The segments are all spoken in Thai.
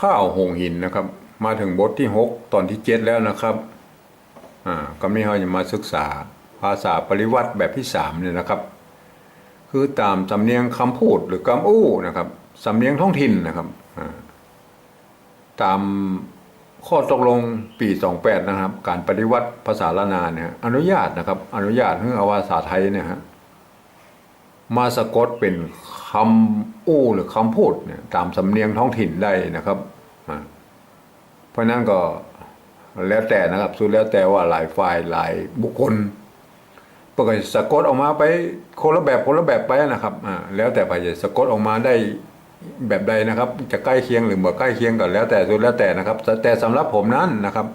ข้าวหงหินนะครับ มาถึงบทที่หกตอนที่เจ็ดแล้วนะครับอ่าก็ไม่เขาจะมาศึกษาภาษาปริวัติแบบที่สามเนี่ยนะครับ คือตามสำเนียงคำพูดหรือคำอู้นะครับสำเนียงท้องถิ่นนะครับตามข้อตกลงปี 28 นะครับ การปฏิวัติภาษาละนาเนี่ยอนุญาตนะครับ อนุญาตให้เอาภาษาไทยเนี่ยฮะมาสะกดเป็นค คำอู้หรือคำพูดเนี่ยตามสำเนียงท้องถิ่นได้นะครับ เพราะนั้นก็แล้วแต่นะครับสุดแล้วแต่ว่าหลายฝ่ายหลายบุคคลเพื่อสะกดออกมาไปคนละแบบคนละแบบไปนะครับแล้วแต่ไปจะสะกดออกมาได้แบบใดนะครับ จะใกล้เคียงหรือบ่ใกล้เคียงก็แล้วแต่สุดแล้วแต่นะครับ แต่สำหรับผมนั้นนะครับ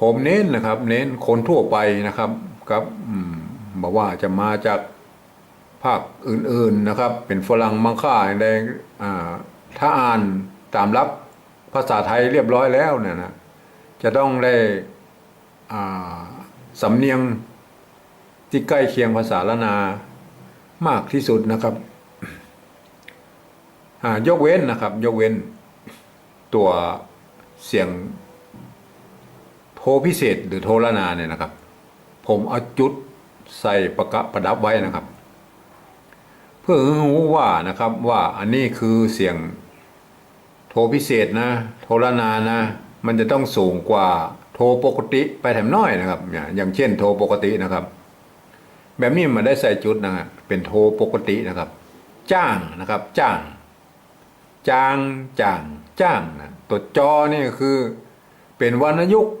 ผมเน้นนะครับ เน้นคนทั่วไปนะครับครับบอกว่าจะมาจาก ภาคอื่นๆนะครับ เป็นฝรั่งมังค่าอย่างใดอ่าถ้าอ่านตามรับภาษาไทยเรียบร้อยแล้วเนี่ยนะจะต้องได้สำเนียงที่ใกล้เคียงภาษาละนามากที่สุดนะครับยกเว้นนะครับ ยกเว้นตัวเสียงโทพิเศษหรือโทรนาเนี่ยนะครับ ผมเอาจุดใส่ประกะประดับไว้นะครับ เพื่อให้รู้ว่านะครับว่าอันนี้คือเสียงโทรพิเศษนะ โทรนานะ มันจะต้องสูงกว่าโทรปกติไปแถมน้อยนะครับ อย่างเช่นโทรปกตินะครับ แบบนี้มันได้ใส่จุดนะฮะเป็นโทรปกตินะครับ จ้างนะครับ จ้างจางจางจ้างนะตัวจอนี่คือเป็นวรรณยุกต์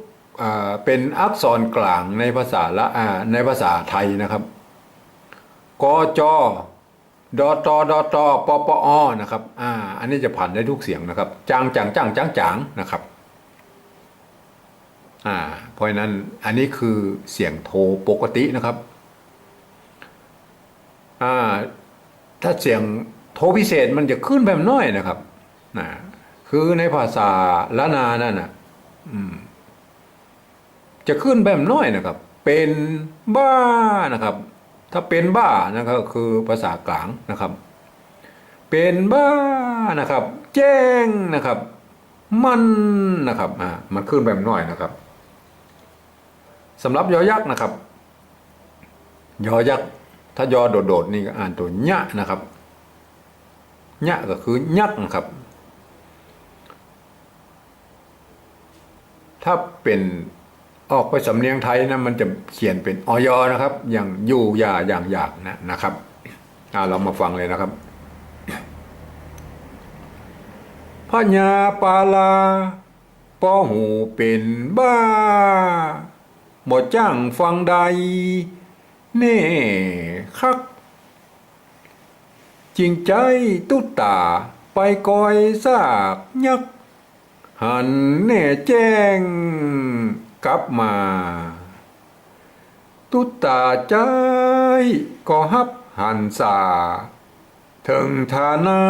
เป็นอักษรกลางในภาษาละในภาษาไทยนะครับกอจอ ดตดตปปอนะครับ อ่า อันนี้จะผ่านได้ทุกเสียงนะครับ จางจางจางจางจางนะครับ อ่า เพราะฉะนั้นอันนี้คือเสียงโทปกตินะครับ อ่า ถ้าเสียงโทพิเศษมันจะขึ้นแบบน้อยนะครับนะคือในภาษาละนานั่นนะอืมจะขึ้นแบบน้อยนะครับ เป็นบ้านะครับ ถ้าเป็นบ้านะครับคือภาษากลางนะครับ เป็นบ้านะครับ แจ้งนะครับ มันนะครับอ่ามันขึ้นแบบน้อยนะครับสำหรับยอยักษ์นะครับ ยอยักษ์ถ้ายอโดดๆนี่ก็อ่านตัวยะนะครับยะก็คือยักษ์นะครับ ถ้าเป็น ออกไปสำเนียงไทยนะมันจะเขียนเป็นออยนะครับ อย่างอยู่ยาอย่างอยากนะนะครับอ่าเรามาฟังเลยนะครับพญาปาลาป้อหูเป็นบ้าบ่จ้างฟังใด เน่คัก จริงใจตุตาไปกอยซากยัก หันแน่แจ้ง กลับมา ตุตาใจก็ฮับหันสาถึงฐานา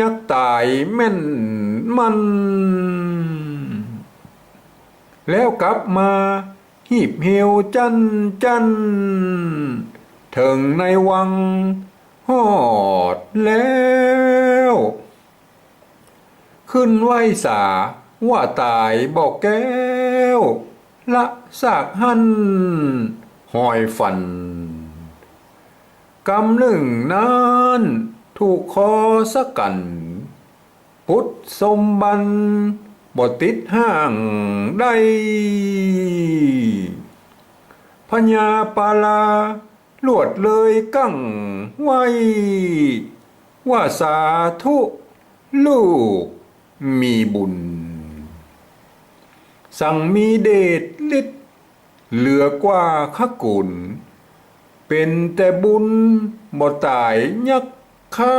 ยักตายแม่นมัน แล้วกลับมาหีบเหี่ยวจันจันถึงในวังหอดแล้ว ขึ้นไหวสาว่าตายบอกแก้ ว ละสากหันหอยฟันกำหนึ่งนั้นถูกคอสกกัน พุทธสมบันบติดห้างได้พญาปาลาลวดเลยกั้งไว้ ว่าสาธุ ลูกมีบุญ สั่งมีเดชฤทธิ์เหลือกว่าขกุล เป็นแต่บุญบ่ตายยักค่า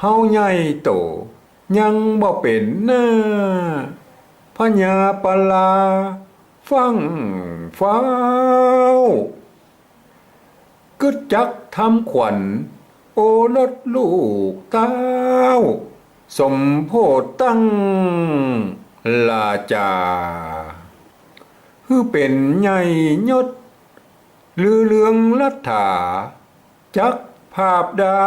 เฮาใหญ่โต ยังบ่เป็นหน้าพญาปลา ฟังฟ้าวกึดจักทำขวัญ โอรสลูกเต้า สมโพธตั้งลาจาคือเป็นใหญ่ยศลือเลืองลัทธาจักภาพดา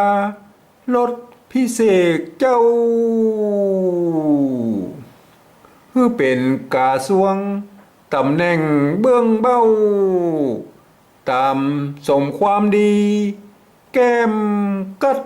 รถพิเศษเจ้า คือเป็นกาสวงตำแหน่งเบื้องเบ้า ตามสมความดี แก้มกัด